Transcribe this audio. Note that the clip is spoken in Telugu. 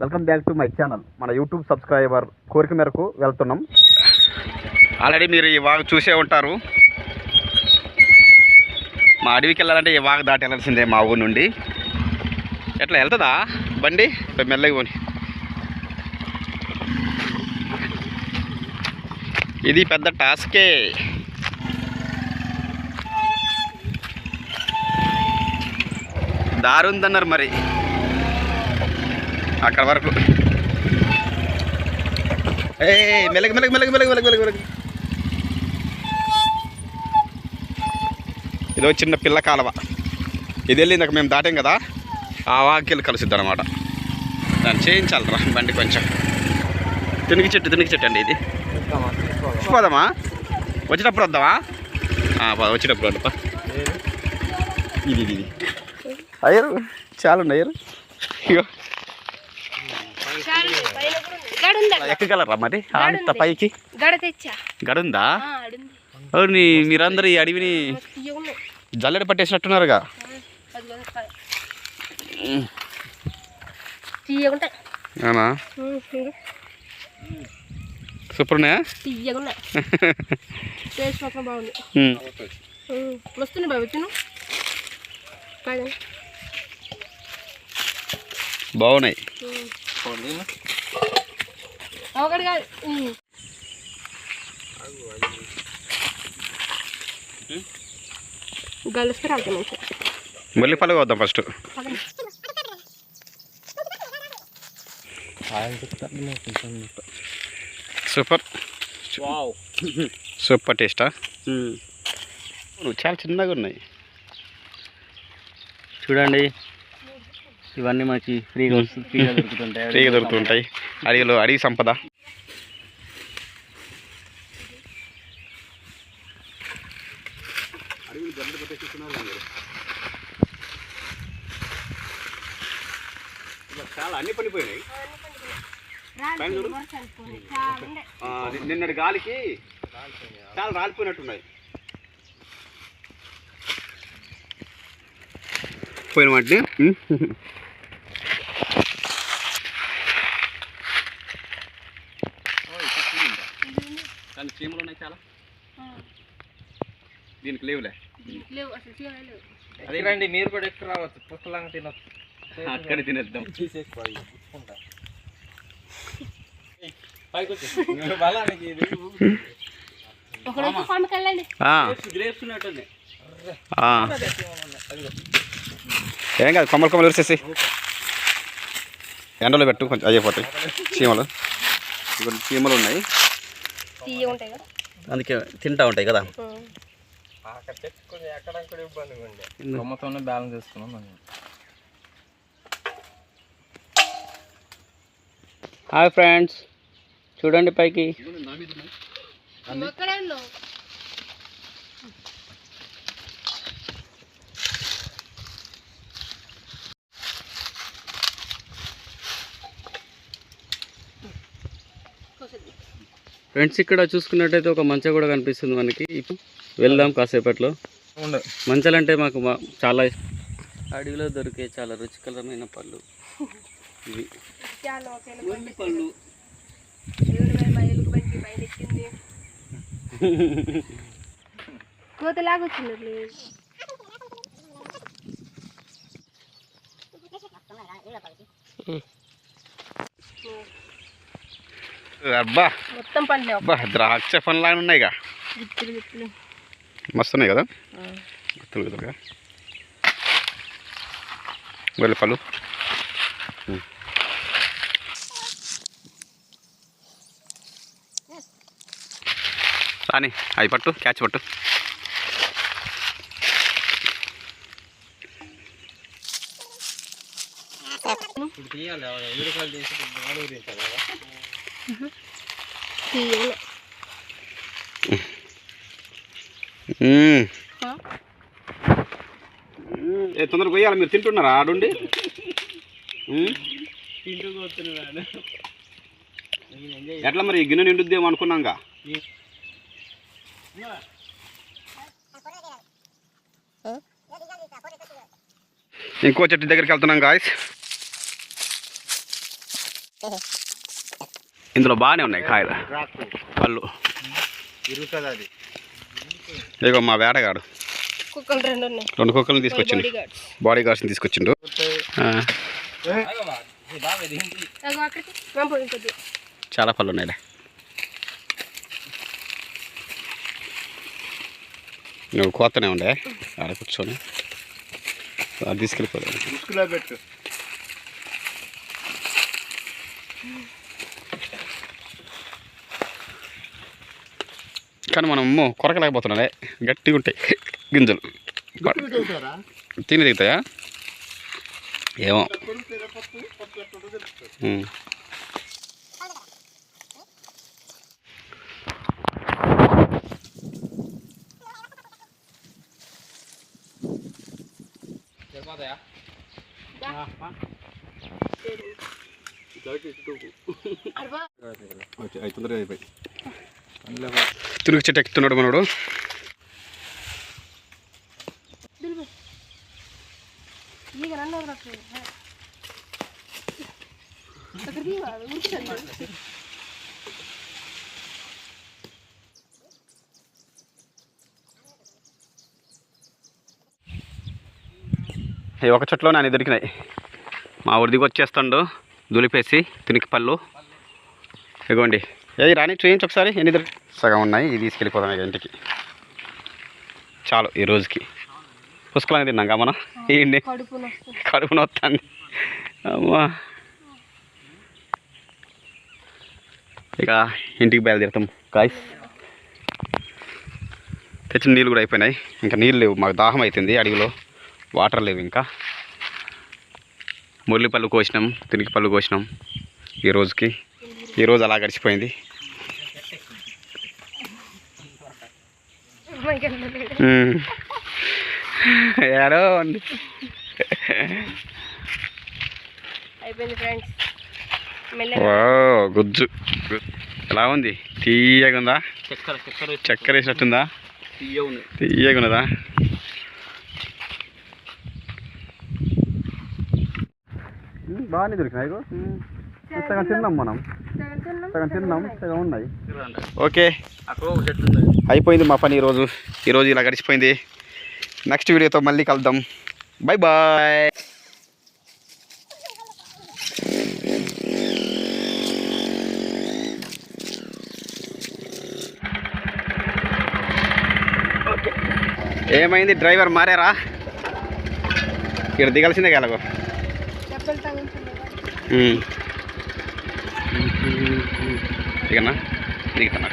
Welcome back to my channel. మన యూట్యూబ్ సబ్స్క్రైబర్ కోరిక మేరకు వెళ్తున్నాం. ఆల్రెడీ మీరు ఈ వాగు చూసే ఉంటారు. మా అడవికి వెళ్ళాలంటే ఈ వాగు దాటి వెళ్ళాల్సిందే మా ఊరు నుండి. ఎట్లా వెళ్తుందా? బండి? మెల్లగా పోని. ఇది పెద్ద టాస్కే. దారుందన్నారు మరి. అక్కడ వరకు. ఏ మెలగ మెలగ మెలగ మెలగ మెలగ మెలగ మెలగ. ఇదో చిన్న పిల్ల కాలవ. ఇది వెళ్ళి ఇందాక మేము దాటాం కదా ఆ వాకిలు కలుసిద్ది అనమాట దాన్ని చేయించాలరా బండి కొంచెం. తినికి చెట్టు తినికి చెట్టు అండి ఇది. పోదామా? వచ్చేటప్పుడు వద్దామా? ఆ, వచ్చేటప్పుడు వద్దా ఇది ఇది అయ్యారు చాలా అయ్యారు ఇగో. ఎక్కగలరా మరి? అంత పైకి? గడుందా? ఆ, అడుంది. అవును మీరందరూ ఈ అడవిని జల్లెడ పట్టేసినట్టున్నారుగా. అవునా. సూపర్ ఉన్నాయా. బాబు తిను. బాగున్నాయి. ఒకటి కాదు. గలుస్తే రాదు మళ్ళీ పలుగు వద్దాం ఫస్ట్. సూపర్. సూపర్ టేస్టా? నువ్వు చాలా చిన్నగా ఉన్నాయి. చూడండి. ఇవన్నీ మనకి ఫ్రీగా వస్తుంది ఫ్రీగా దొరుకుతుంటాయి. ఫ్రీగా దొరుకుతుంటాయి. అడవిలో అడవి సంపద. చాలా అన్ని పడిపోయినాయి నిన్నటి గాలికి చాలా రాలిపోయినట్టున్నాయి. పోయిన వాటిని కానీ చీమలు ఉన్నాయి చాలా? దీనికి లేవులే. లేవు అసలు చీమలే లేవు. అదే రండి మీరు కూడా ఎక్కువ రావచ్చు? పుస్తలాంగా తినొచ్చు. అక్కడ తినేద్దాం. ఏం కాదు కొమ్మలు కొమ్మలు విరిసేసి ఎండలో పెట్టు కొంచెం అయిపోతాయి చీమలు. ఇప్పుడు చీమలు ఉన్నాయి. తీయ ఉంటాయి కదా. అందుకే తింటా ఉంటాయి కదా. ఉమ్. కొమ్మతోనే బ్యాలెన్స్ చేసుకున్నాం మనం. హాయ్ ఫ్రెండ్స్ చూడండి పైకి నువ్వు ఎక్కడే ఉన్నావు కోసేది. ఫ్రెండ్స్ ఇక్కడ చూసుకున్నట్టయితే ఒక మంచ కూడా కనిపిస్తుంది మనకి. ఇప్పుడు వెళ్దాం కాసేపట్లో. మంచాలు అంటే మాకు మా- చాలా ఇష్టం అడవిలో దొరికే చాలా రుచికరమైన పళ్ళు. ఇవి. పళ్ళు. మీద అబ్బా. మొత్తం పండ్లే అబ్బా. ద్రాక్ష పండ్లాగా ఉన్నాయిగా. గిత్తులు గిత్తులు మస్తు ఉన్నాయి కదా గుత్తులు గుత్తులుగా వెళ్ళి పళ్ళు. రాని అవి పట్టు క్యాచ్ పట్టు. ఇప్పుడు తీయాలి తీయలే. ఏ తొందరగా పోయాలి మీరు తింటున్నారా ఆడుండి? ఎట్లా మరి గిన్నె నిండుద్దేమో అనుకున్నాంగా? ఇంకో చెట్టు దగ్గరికి వెళ్తున్నాం గాయస్. ఇందులో బాగానే ఉన్నాయి కాయలు. పళ్ళు. ఇదిగో మా వేటగాడు. కుక్కలు రెండు ఉన్నాయి. రెండు కుక్కలను తీసుకొచ్చిండు. బాడీ గార్డ్స్ బాడీ గార్డ్స్ని తీసుకొచ్చిండు. చాలా పళ్ళు ఉన్నాయిలే. నువ్వు కోతనే ఉండే. ఆడ కూర్చొని. అది కానీ మనం అమ్మో కొరకలేకపోతున్నాడే గట్టిగా ఉంటాయి గింజలు. తిని దిగుతాయా? ఏమో. అయిపోయి. తిరుగు చెట్టు ఎక్కుతున్నాడు మనోడు. ఒక చెట్లో నాని దొరికినాయి. మా ఊరిదికి వచ్చేస్తాడు దులిపేసి తినికి పళ్ళు. ఇగోండి. ఏది రాని చూయించి ఒకసారి ఎన్ని దొరికి సగం ఉన్నాయి ఇది తీసుకెళ్ళిపోదాం ఇక ఇంటికి. చాలు ఈ రోజుకి. పుష్కలంగా తిన్నాం కదా మనం? ఈ కడుపు నొత్తాంది. అమ్మా. ఇక ఇంటికి బయలుదేరుతాం గాయస్ తెచ్చిన నీళ్ళు కూడా అయిపోయినాయి. ఇంకా నీళ్ళు లేవు మాకు దాహం అవుతుంది అడవిలో. వాటర్ లేవు ఇంకా. మురళి పళ్ళు కోసినాం తినికి పళ్ళు కోసినాం ఈ రోజుకి. ఈ రోజు అలా గడిచిపోయింది. ఏడో ఉంది. అయిపోయింది ఫ్రెండ్స్. గుజ్జు. ఎలా ఉంది? తీయగా ఉందా? చక్కెర వేసినట్టుందా? తీయ ఉంది. తీయగా ఉన్నదా? బాగానే దొరికినాయి. సగం తిన్నాం మనం. సగం తిన్నాం, సగం ఉన్నాయి. ఓకే. అయిపోయింది మా పని ఈరోజు. ఈరోజు ఇలా గడిచిపోయింది. నెక్స్ట్ వీడియోతో మళ్ళీ కలుద్దాం. బాయ్ బాయ్ ఏమైంది? డ్రైవర్ మారారా? ఇక్కడ దిగాల్సిందే తగులుతున్నాయి దిగన్నా దిగుతున్నా